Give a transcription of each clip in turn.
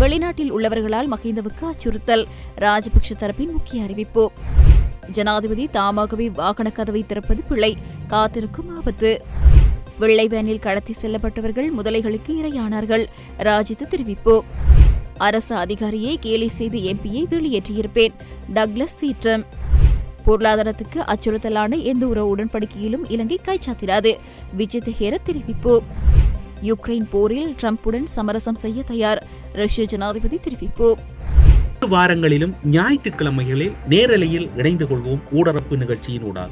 வெளிநாட்டில் உள்ளவர்களால் மஹிந்தவுக்கு அச்சுறுத்தல். ராஜபக்ஷ தரப்பின் முக்கிய அறிவிப்பு. ஜனாதிபதி தாமாகவே வாகன கதவை திறப்பது பிழை. காத்திருக்கும் ஆபத்து. வெள்ளை வேனில் கடத்தி செல்லப்பட்டவர்கள் முதலைகளுக்கு இரையானார்கள். ராஜித் தெரிவிப்பு. அரசு அதிகாரியை கேலி செய்து எம்பியை வெளியேற்றியிருப்பேன். டக்ளஸ் சீற்றம். பொருளாதாரத்துக்கு அச்சுறுத்தலான எந்த ஒரு உடன்படிக்கையிலும் இலங்கை கைச்சாத்திராது. விஜித் ஹேர தெரிவிப்பு. யுக்ரைன் போரில் ட்ரம்புடன் சமரசம் செய்ய தயார். ரஷ்ய ஜனாதிபதி தெரிவிப்பு. வாரங்களிலும் ஞாயிற்றுக்கிழமைகளில் நேரலையில் இணைந்து கொள்வோம். ஊடரப்பு நிகழ்ச்சியின் ஊடாக.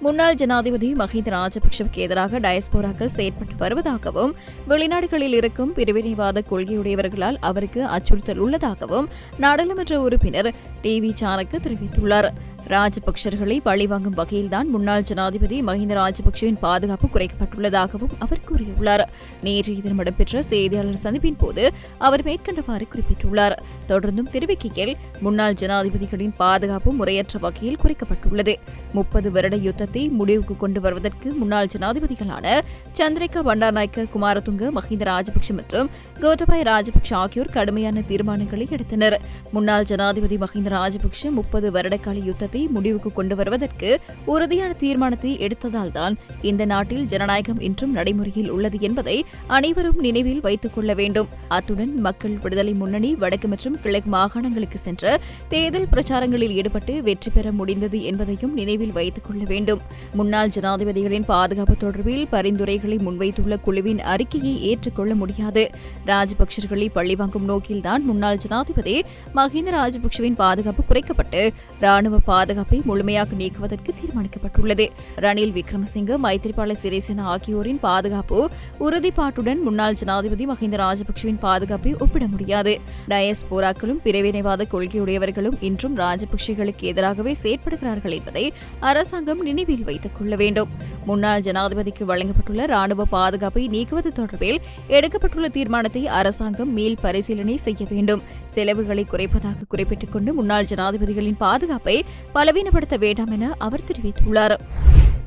முன்னாள் ஜனாதிபதி மஹிந்த ராஜபக்சவுக்கு எதிராக டயஸ்போராக்கள் செயற்பட்டு வருவதாகவும் வெளிநாடுகளில் இருக்கும் பிரிவினைவாத கொள்கையுடையவர்களால் அவருக்கு அச்சுறுத்தல் உள்ளதாகவும் நாடாளுமன்ற உறுப்பினர் டி வி சாணக்கு தெரிவித்துள்ளார். ராஜபக்சர்களை பழிவாங்கும் வகையில்தான் முன்னாள் ஜனாதிபதி மஹிந்த ராஜபக்சவின் பாதுகாப்பு குறைக்கப்பட்டுள்ளதாகவும் அவர் கூறியுள்ளார். நேற்றைய தினம் இடம்பெற்ற செய்தியாளர் சந்திப்பின் போது அவர் மேற்கண்டவாறு குறிப்பிட்டுள்ளார். தொடர்ந்தும் தெரிவிக்கையில் முன்னாள் ஜனாதிபதிகளின் பாதுகாப்பு முறையற்ற வகையில் குறைக்கப்பட்டுள்ளது. முப்பது வருட யுத்தத்தை முடிவுக்கு கொண்டு வருவதற்கு முன்னாள் ஜனாதிபதிகளான சந்திரிகா பண்டாநாயக்க குமாரதுங்க மஹிந்த ராஜபக்ஷ மற்றும் கோட்டபாய் ராஜபக்ஷ ஆகியோர் கடுமையான தீர்மானங்களை எடுத்தனர். முன்னாள் ஜனாதிபதி மஹிந்த ராஜபக்ஷ முப்பது வருடகால யுத்தத்தை முடிவுக்கு கொண்டு வருவதற்கு உறுதியான தீர்மானத்தை எடுத்ததால் தான் இந்த நாட்டில் ஜனநாயகம் இன்றும் நடைமுறையில் உள்ளது என்பதை அனைவரும் நினைவில் வைத்துக் கொள்ள வேண்டும். அத்துடன் மக்கள் விடுதலை முன்னணி வடக்கு மற்றும் கிழக்கு மாகாணங்களுக்கு சென்று தேர்தல் பிரச்சாரங்களில் ஈடுபட்டு வெற்றி பெற முடிந்தது என்பதையும் நினைவில் வைத்துக் கொள்ள வேண்டும். முன்னாள் ஜனாதிபதிகளின் பாதுகாப்பு தொடர்பில் பரிந்துரைகளை முன்வைத்துள்ள குழுவின் அறிக்கையை ஏற்றுக்கொள்ள முடியாது. ராஜபக்சர்களை பழிவாங்கும் நோக்கில்தான் முன்னாள் ஜனாதிபதி மஹிந்த ராஜபக்சவின் பாதுகாப்பு குறைக்கப்பட்டு ராணுவ பாதுகாப்பை முழுமையாக நீக்குவதற்கு தீர்மானிக்கப்பட்டுள்ளது. ரணில் விக்ரமசிங்க மைத்திரிபால சிறிசேனா ஆகியோரின் பாதுகாப்பு உறுதிப்பாட்டுடன் முன்னாள் ஜனாதிபதி மஹிந்த ராஜபக்சேவின் பாதுகாப்பை ஒப்பிட முடியாது. டயஸ் போராக்களும் பிரிவினைவாத கொள்கையுடையவர்களும் இன்றும் ராஜபக்சேகளுக்கு எதிராகவே செயற்படுகிறார்கள் என்பதை அரசாங்கம் நினைவில் வைத்துக் கொள்ள வேண்டும். முன்னாள் ஜனாதிபதிக்கு வழங்கப்பட்டுள்ள ராணுவ பாதுகாப்பை நீக்குவது தொடர்பில் எடுக்கப்பட்டுள்ள தீர்மானத்தை அரசாங்கம் மீள் பரிசீலனை செய்ய வேண்டும். செலவுகளை குறைப்பதாக குறிப்பிட்டுக் கொண்டு முன்னாள் ஜனாதிபதிகளின் பாதுகாப்பை பலவீனப்படுத்த வேண்டாம் என அவர் தெரிவித்துள்ளார்.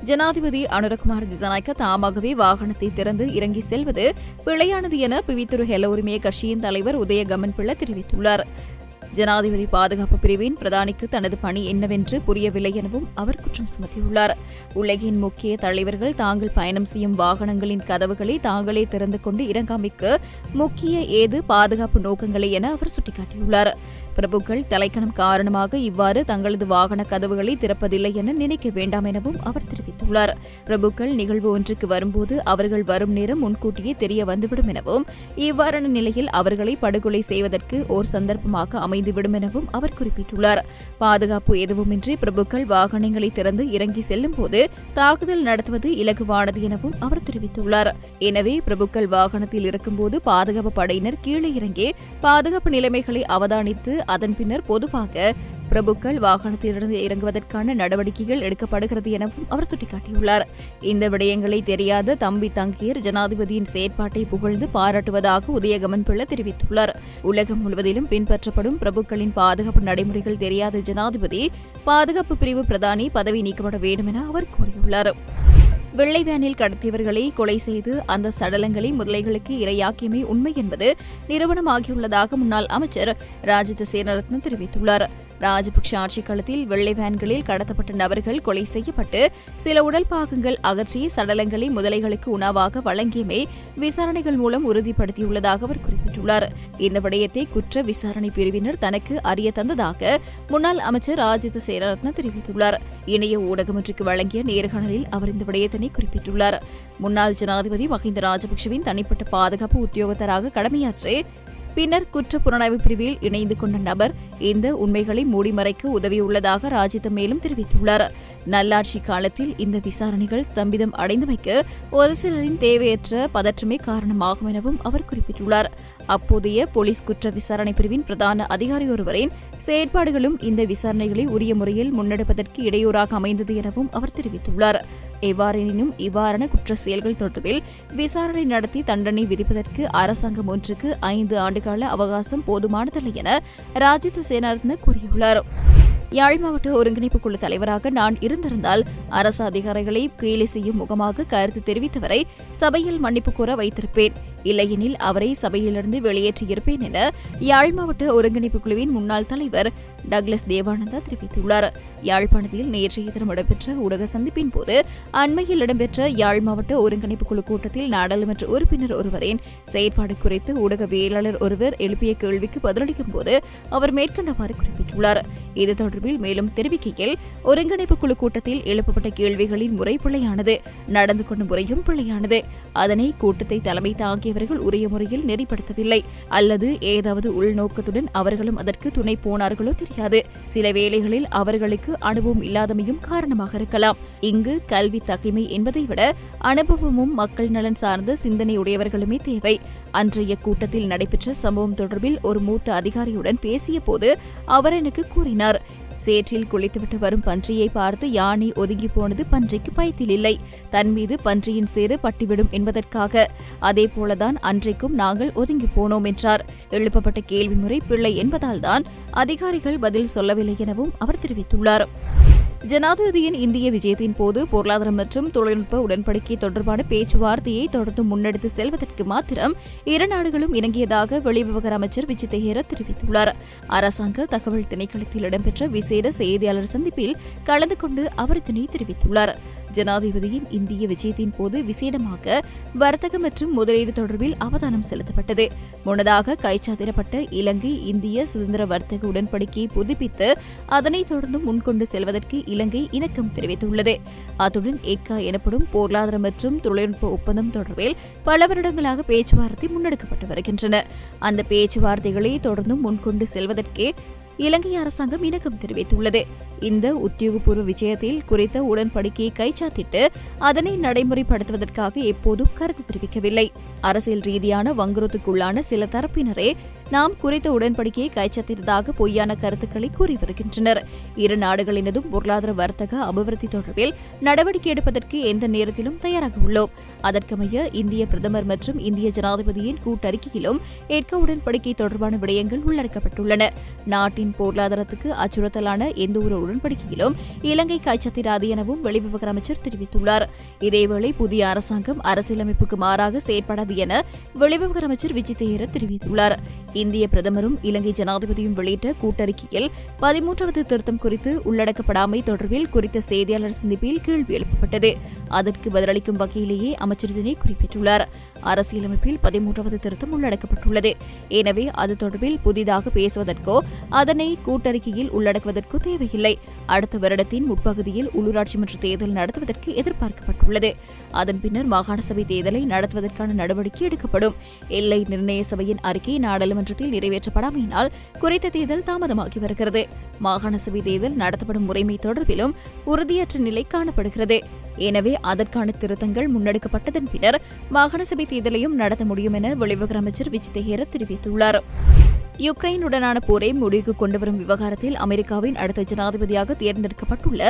ஜனாதிபதி அனுரகுமார் திசாநாயக்க தாமாகவே வாகனத்தை திறந்து இறங்கி செல்வது பிழையானது என பிவித்துரு ஹெல உரிமைய கட்சியின் தலைவர் உதய கமன் பிள்ளை தெரிவித்துள்ளார். ஜனாதிபதி பாதுகாப்பு பிரிவின் பிரதானிக்கு தனது பணி என்னவென்று புரியவில்லை எனவும் அவர் குற்றம் சுமத்தியுள்ளார். உலகின் முக்கிய தலைவர்கள் தாங்கள் பயணம் செய்யும் வாகனங்களின் கதவுகளை தாங்களே திறந்து கொண்டு இறங்காமைக்கு முக்கிய ஏது பாதுகாப்பு நோக்கங்களை என அவர் சுட்டிக்காட்டியுள்ளார். பிரபுக்கள் தலைக்கணம் காரணமாக இவ்வாறு தங்களது வாகன கதவுகளை திறப்பதில்லை என நினைக்க வேண்டாம் எனவும் அவர் தெரிவித்துள்ளார். பிரபுக்கள் நிகழ்வு ஒன்றுக்கு வரும்போது அவர்கள் வரும் நேரம் முன்கூட்டியே தெரிய வந்துவிடும் எனவும் இவ்வாறான நிலையில் அவர்களை படுகொலை செய்வதற்கு ஓர் சந்தர்ப்பமாக அமைந்துவிடும் எனவும் அவர் குறிப்பிட்டுள்ளார். பாதுகாப்பு எதுவுமின்றி பிரபுக்கள் வாகனங்களை திறந்து இறங்கி செல்லும் போது தாக்குதல் நடத்துவது இலகுவானது எனவும் அவர் தெரிவித்துள்ளார். எனவே பிரபுக்கள் வாகனத்தில் இருக்கும்போது பாதுகாப்பு படையினர் கீழே இறங்கி பாதுகாப்பு நிலைமைகளை அவதானித்து அதன் பின்னர் பொதுவாக பிரபுக்கள் வாகனத்திலிருந்து இறங்குவதற்கான நடவடிக்கைகள் எடுக்கப்படுகிறது எனவும் அவர் சுட்டிக்காட்டியுள்ளார். இந்த விடயங்களை தெரியாத தம்பி தங்கியர் ஜனாதிபதியின் செயற்பாட்டை புகழ்ந்து பாராட்டுவதாக உதயகமன் பிள்ளை தெரிவித்துள்ளார். உலகம் முழுவதிலும் பின்பற்றப்படும் பிரபுக்களின் பாதுகாப்பு நடைமுறைகள் தெரியாத ஜனாதிபதி பாதுகாப்பு பிரிவு பிரதானி பதவி நீக்கப்பட வேண்டும் என அவர் கூறியுள்ளார். வெள்ளை வேனில் கடத்தியவர்களை கொலை செய்து அந்த சடலங்களை முதலைகளுக்கு இரையாக்கியமை உண்மை என்பது நிறுவனமாகியுள்ளதாக முன்னாள் அமைச்சர் ராஜித சேனரத்ன தெரிவித்துள்ளார். ராஜபக்ஷ ஆட்சிக் காலத்தில் வெள்ளை வேன்களில் கடத்தப்பட்ட நபர்கள் கொலை செய்யப்பட்டு சில உடல் பாகங்கள் அகற்றி சடலங்களை முதலைகளுக்கு உணவாக வழங்கியமை விசாரணைகள் மூலம் உறுதிப்படுத்தியுள்ளதாக அவர் குறிப்பிட்டுள்ளார். இந்த விடயத்தை குற்ற விசாரணை பிரிவினர் தனக்கு அறிய தந்ததாக முன்னாள் அமைச்சர் ராஜித சேரரத்ன தெரிவித்துள்ளார். இணைய ஊடகம் ஒன்றுக்கு வழங்கிய நேர்காணலில் அவர் இந்த விடயத்தினை குறிப்பிட்டுள்ளார். முன்னாள் ஜனாதிபதி மஹிந்த ராஜபக்சவின் தனிப்பட்ட பாதுகாப்பு உத்தியோகத்தராக கடமையாற்றி பின்னர் குற்ற புலனாய்வு பிரிவில் இணைந்து கொண்ட நபர் இந்த உண்மைகளை மூடிமறைக்க உதவியுள்ளதாக ராஜித மேலும் தெரிவித்துள்ளார். நல்லாட்சி காலத்தில் இந்த விசாரணைகள் ஸ்தம்பிதம் அடைந்தமைக்கு ஒரு சிலரின் தேவையற்ற பதற்றமே காரணமாகும் எனவும் அவர் குறிப்பிட்டுள்ளார். அப்போதைய போலீஸ் குற்ற விசாரணை பிரிவின் பிரதான அதிகாரி ஒருவரின் செயற்பாடுகளும் இந்த விசாரணைகளை உரிய முறையில் முன்னெடுப்பதற்கு இடையூறாக அமைந்தது எனவும் அவர் தெரிவித்துள்ளார். எவ்வாறெனினும் இவ்வாறான குற்ற செயல்கள் தொடர்பில் விசாரணை நடத்தி தண்டனை விதிப்பதற்கு அரசாங்கம் ஒன்றுக்கு ஐந்து ஆண்டுகால அவகாசம் போதுமானதல்ல என ராஜித சேனாரத்ன கூறியுள்ளார். யாழ் மாவட்ட ஒருங்கிணைப்பு குழு தலைவராக நான் இருந்திருந்தால் அரசு அதிகாரிகளை கேலி செய்யும் முகமாக கருத்து தெரிவித்தவரை சபையில் மன்னிப்பு கோர வைத்திருப்பேன். இல்லையெனில் அவரை சபையிலிருந்து வெளியேற்றியிருப்பேன் என யாழ் மாவட்ட ஒருங்கிணைப்பு குழுவின் முன்னாள் தலைவர் டக்ளஸ் தேவானந்தா தெரிவித்துள்ளார். யாழ்ப்பாணத்தில் நேற்றைய தினம் இடம்பெற்ற ஊடக சந்திப்பின் போது அண்மையில் இடம்பெற்ற யாழ் மாவட்ட ஒருங்கிணைப்பு குழு கூட்டத்தில் நாடாளுமன்ற உறுப்பினர் ஒருவரின் செயற்பாடு குறித்து ஊடகவியலாளர் ஒருவர் எழுப்பிய கேள்விக்கு பதிலளிக்கும் போது அவர் மேற்கண்டவாறு குறிப்பிட்டுள்ளார். இது தொடர்பில் மேலும் தெரிவிக்கையில் ஒருங்கிணைப்பு குழு கூட்டத்தில் எழுப்பப்பட்ட கேள்விகளின் முறை பிழையானது நடந்து கொண்ட முறையும் பிழையானது அதனை கூட்டத்தை தலைமை தாங்கிய ஆகியவர்கள் உரிய முறையில் நெறிப்படுத்தவில்லை. அல்லது ஏதாவது உள்நோக்கத்துடன் அவர்களும் அதற்கு துணை போனார்களோ தெரியாது. சில வேளைகளில் அவர்களுக்கு அனுபவம் இல்லாதமையும் காரணமாக இருக்கலாம். இங்கு கல்வி தகைமை என்பதை விட அனுபவமும் மக்கள் நலன் சார்ந்த சிந்தனையுடையவர்களுமே தேவை. அன்றைய கூட்டத்தில் நடைபெற்ற சம்பவம் தொடர்பில் ஒரு மூத்த அதிகாரியுடன் பேசிய போது அவர் எனக்கு கூறினார் சேற்றில் குளித்துவிட்டு வரும் பன்றியை பார்த்து யானை ஒதுங்கி போனது பன்றிக்கு பயத்தில் இல்லை. தன் மீது பன்றியின் சேறு பட்டிவிடும் என்பதற்காக. அதே போலதான் அன்றைக்கும் நாங்கள் ஒதுங்கி போனோம் என்றார். எழுப்பப்பட்ட கேள்வி முறை பிள்ளை என்பதால்தான் அதிகாரிகள் பதில் சொல்லவில்லை எனவும் அவர் தெரிவித்துள்ளார். ஜனாதிபதியின் இந்திய விஜயத்தின் போது பொருளாதாரம் மற்றும் தொழில்நுட்ப உடன்படிக்கை தொடர்பான பேச்சுவார்த்தையை தொடர்ந்து முன்னெடுத்து செல்வதற்கு மாத்திரம் இரு நாடுகளும் இணங்கியதாக வெளிவிவகார அமைச்சர் விஜய் தெஹேர தெரிவித்துள்ளார். அரசாங்க தகவல் திணைக்களத்தில் இடம்பெற்ற விசேட செய்தியாளர் சந்திப்பில் கலந்து கொண்டு அவர் இதனை தெரிவித்துள்ளார். ஜனாதிபதியின் இந்திய விஜயத்தின் போது விசேடமாக வர்த்தக மற்றும் முதலீடு தொடர்பில் அவதானம் செலுத்தப்பட்டது. முன்னதாக கைச்சாத்திடப்பட்ட இலங்கை இந்திய சுதந்திர வர்த்தக உடன்படிக்கையை புதுப்பித்து அதனைத் தொடர்ந்து முன்கொண்டு செல்வதற்கு இலங்கை இணக்கம் தெரிவித்துள்ளது. அத்துடன் ஏக்கா எனப்படும் பொருளாதார மற்றும் தொழில்நுட்ப ஒப்பந்தம் தொடர்பில் பல வருடங்களாக பேச்சுவார்த்தை முன்னெடுக்கப்பட்டு வருகின்றன. அந்த பேச்சுவார்த்தைகளை தொடர்ந்து முன்கொண்டு செல்வதற்கே இலங்கை அரசாங்கம் இணக்கம் தெரிவித்துள்ளது. இந்த உத்தியோகபூர்வ விஜயத்தில் குறித்த உடன்படிக்கையை கைச்சாத்திட்டு அதனை நடைமுறைப்படுத்துவதற்காக எப்போதும் கருத்து தெரிவிக்கவில்லை. அரசியல் ரீதியான வங்குரத்துக்குள்ளான சில தரப்பினரே நாம் குறித்த உடன்படிக்கையை கைச்சாத்திட்டதாக பொய்யான கருத்துக்களை கூறி வருகின்றனர். இரு நாடுகளினதும் பொருளாதார வர்த்தக அபிவிருத்தி தொடர்பில் நடவடிக்கை எடுப்பதற்கு எந்த நேரத்திலும் தயாராக உள்ளோம். அதற்கமைய இந்திய பிரதமர் மற்றும் இந்திய ஜனாதிபதியின் கூட்டறிக்கையிலும் ஏற்க உடன்படிக்கை தொடர்பான விடயங்கள் உள்ளடக்கப்பட்டுள்ளன. நாட்டின் பொருளாதாரத்துக்கு அச்சுறுத்தலான எந்தவொரு உடன்படிக்கையிலும் இலங்கை கைச்சத்திராது எனவும் வெளிவிவகார அமைச்சர் தெரிவித்துள்ளார். இதேவேளை புதிய அரசாங்கம் அரசியலமைப்புக்கு மாறாக செயற்படாது என வெளிவிவகார அமைச்சர் விஜய் தேர தெரிவித்துள்ளார். இந்திய பிரதமரும் இலங்கை ஜனாதிபதியும் வெளியிட்ட கூட்டறிக்கையில் பதிமூன்றாவது திருத்தம் குறித்து உள்ளடக்கப்படாமை தொடர்பில் குறித்த செய்தியாளர் சந்திப்பில் கேள்வி எழுப்பப்பட்டது. அதற்கு பதிலளிக்கும் வகையிலேயே அமைச்சர் இதனை குறிப்பிட்டுள்ளார். அரசியலமைப்பில் பதிமூன்றாவது திருத்தம் உள்ளடக்கப்பட்டுள்ளது. எனவே அது தொடர்பில் புதிதாக பேசுவதற்கோ அதனை கூட்டறிக்கையில் உள்ளடக்குவதற்கோ தேவையில்லை. அடுத்த வருடத்தின் முற்பகுதியில் உள்ளூராட்சி மன்ற தேர்தல் நடத்துவதற்கு எதிர்பார்க்கப்பட்டுள்ளது. அதன் பின்னர் மாகாண சபை தேர்தலை நடத்துவதற்கான நடவடிக்கை எடுக்கப்படும். எல்லை நிர்ணய சபையின் அறிக்கை நாடாளுமன்ற நாடாளுமன்றத்தில் நிறைவேற்றப்படாமையினால் குறித்த தேர்தல் தாமதமாகி வருகிறது. மாகாண சபை தேர்தல் நடத்தப்படும் முறைமை தொடர்பிலும் உறுதியற்ற நிலை காணப்படுகிறது. எனவே அதற்கான திருத்தங்கள் முன்னெடுக்கப்பட்டதன் பின்னர் மாகாண சபை தேர்தலையும் நடத்த முடியும் என வெளிவிவகார அமைச்சர் விஜய் தெஹேர தெரிவித்துள்ளார். யுக்ரைனுடனான போரை முடிவுக்கு கொண்டுவரும் விவகாரத்தில் அமெரிக்காவின் அடுத்த ஜனாதிபதியாக தேர்ந்தெடுக்கப்பட்டுள்ள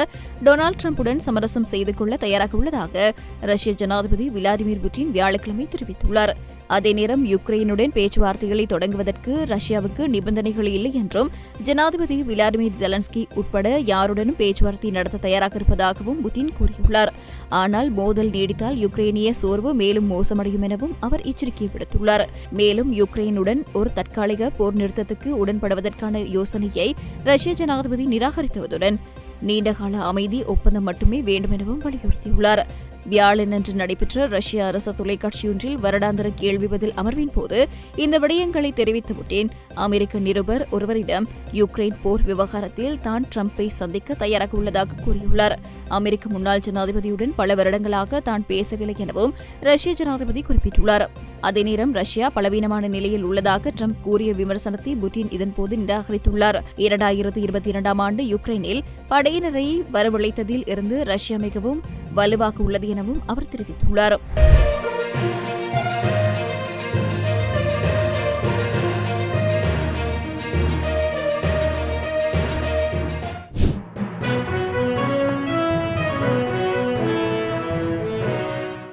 டொனால்டு டிரம்புடன் சமரசம் செய்து கொள்ள தயாராக உள்ளதாக ரஷ்ய ஜனாதிபதி விளாடிமிர் புட்டின் வியாழக்கிழமை தெரிவித்துள்ளார். அதே நேரம் யுக்ரைனுடன் பேச்சுவார்த்தைகளை தொடங்குவதற்கு ரஷ்யாவுக்கு நிபந்தனைகள் இல்லை என்றும் ஜனாதிபதி விளாடிமிர் ஜெலன்ஸ்கி உட்பட யாருடனும் பேச்சுவார்த்தை நடத்த தயாராக இருப்பதாகவும் புதின் கூறியுள்ளார். ஆனால் மோதல் நீடித்தால் யுக்ரைனிய சோர்வு மேலும் மோசமடையும் எனவும் அவர் எச்சரிக்கை விடுத்துள்ளார். மேலும் யுக்ரைனுடன் ஒரு தற்காலிக போர் நிறுத்தத்துக்கு உடன்படுவதற்கான யோசனையை ரஷ்ய ஜனாதிபதி நிராகரித்துவதுடன் நீண்டகால அமைதி ஒப்பந்தம் மட்டுமே வேண்டும் எனவும் வலியுறுத்தியுள்ளார். வியாழனன்று நடைபெற்ற ரஷ்ய அரசு தொலைக்காட்சியொன்றில் வருடாந்திர கேள்வி பதில் அமர்வின் போது இந்த விடயங்களை தெரிவித்துவிட்டேன். அமெரிக்க நிருபர் ஒருவரிடம் யுக்ரைன் போர் விவகாரத்தில் தான் ட்ரம்பை சந்திக்க தயாராக உள்ளதாக கூறியுள்ளார். அமெரிக்க முன்னாள் ஜனாதிபதியுடன் பல வருடங்களாக தான் பேசவில்லை எனவும் ரஷ்ய ஜனாதிபதி குறிப்பிட்டுள்ளார். அதே நேரம் ரஷ்யா பலவீனமான நிலையில் உள்ளதாக ட்ரம்ப் கூறிய விமர்சனத்தை புட்டின் இதன்போது நிராகரித்துள்ளார். இரண்டாயிரத்து இருபத்தி இரண்டாம் ஆண்டு யுக்ரைனில் படையினரை வரவழைத்ததில் இருந்து ரஷ்யா மிகவும் வலுவாக உள்ளது எனவும் அவர் தெரிவித்துள்ளார்.